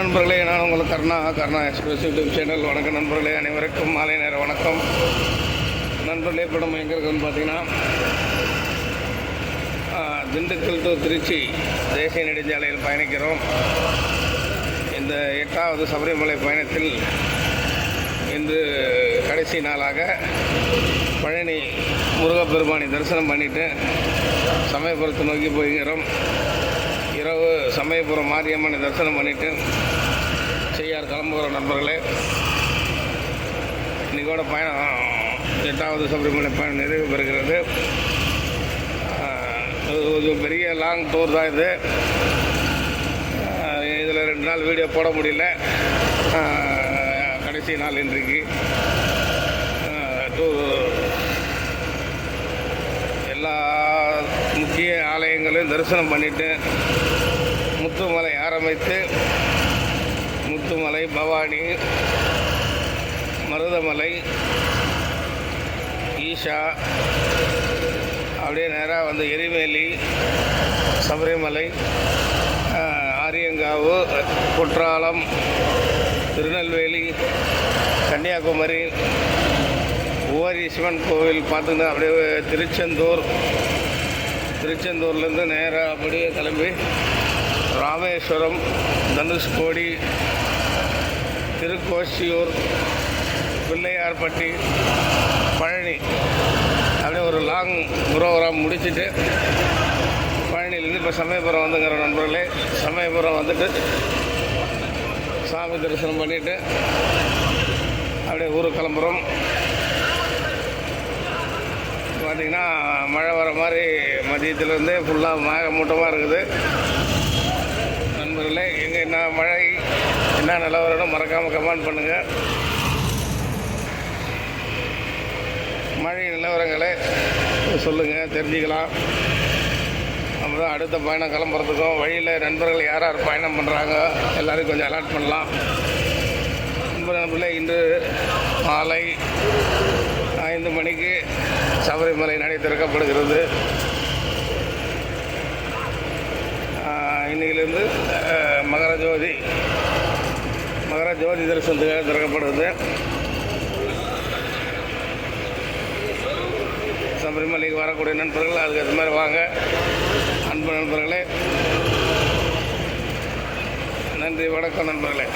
நண்பர்களே நான் உங்கள் Karna Karna Express YouTube channel வணக்கம் நண்பர்களே அனைவருக்கும் மாலை நேர வணக்கம். நண்பர்களே இப்போ நம்ம எங்கே இருக்கோம்னு பார்த்தீங்கன்னா திண்டுக்கல் டு திருச்சி தேசிய நெடுஞ்சாலையில் பயணிக்கிறோம். இந்த எட்டாவது சபரிமலை பயணத்தில் இன்று கடைசி நாளாக பழனி முருகப்பெருமானை தரிசனம் பண்ணிவிட்டு சமயபுரத்தை நோக்கி போய்கிறோம். சமயபுரம் மாரியம்மனை தரிசனம் பண்ணிட்டு செய்யார் கிளம்புகிற நண்பர்களே இன்றைக்கோட பயணம் எட்டாவது சபரிமலை பயணம் நிறைவு பெறுகிறது. கொஞ்சம் ஒரு பெரிய லாங் டூர் தான் இது. இதில் ரெண்டு நாள் வீடியோ போட முடியல. கடைசி நாள் இன்றைக்கு. டூர் எல்லா முக்கிய ஆலயங்களையும் தரிசனம் பண்ணிவிட்டு முத்துமலை ஆரம்பித்து முத்துமலை பவானி மருதமலை ஈஷா அப்படியே நேராக வந்து எரிமேலி சபரிமலை ஆரியங்காவு குற்றாலம் திருநெல்வேலி கன்னியாகுமரி ஓரி சிவன் கோவில் பார்த்துங்கன்னா அப்படியே திருச்செந்தூர் திருச்செந்தூர்லேருந்து நேராக அப்படியே கிளம்பி ராமேஸ்வரம் தனுஷ்கோடி திருக்கோசியூர் பிள்ளையார்பட்டி பழனி அப்படியே ஒரு லாங் ப்ரோக்ராம் முடிச்சுட்டு பழனிலேருந்து இப்போ சமயபுரம் வந்துங்கிற நண்பர்களே சமயபுரம் வந்துட்டு சாமி தரிசனம் பண்ணிவிட்டு அப்படியே ஊருக்கு கிளம்புறோம். பார்த்தீங்கன்னா மழை வர மாதிரி மதியத்துலேருந்தே ஃபுல்லாக மேகமூட்டமாக இருக்குது. எங்கே என்ன மழை என்ன நிலவரம் மறக்காமல் கமெண்ட் பண்ணுங்கள் மழை நிலவரங்களை சொல்லுங்கள் தெரிஞ்சுக்கலாம். அப்புறம் அடுத்த பயணம் கிளம்புறதுக்கும் வழியில் நண்பர்கள் யார் யார் பயணம் பண்ணுறாங்க எல்லோரும் கொஞ்சம் அலாட் பண்ணலாம். நண்பர் இன்று மாலை ஐந்து மணிக்கு சபரிமலை நடை திறக்கப்படுகிறது. ஆஹ் மகர ஜோதி. மகர ஜோதி தரிசனத்துக்காக திறக்கப்படுது சபரிமலைக்கு வரக்கூடிய நண்பர்கள் அதுக்கேற்ற மாதிரி வாங்க. அன்பு நண்பர்களே. நன்றி வணக்கம் நண்பர்களே.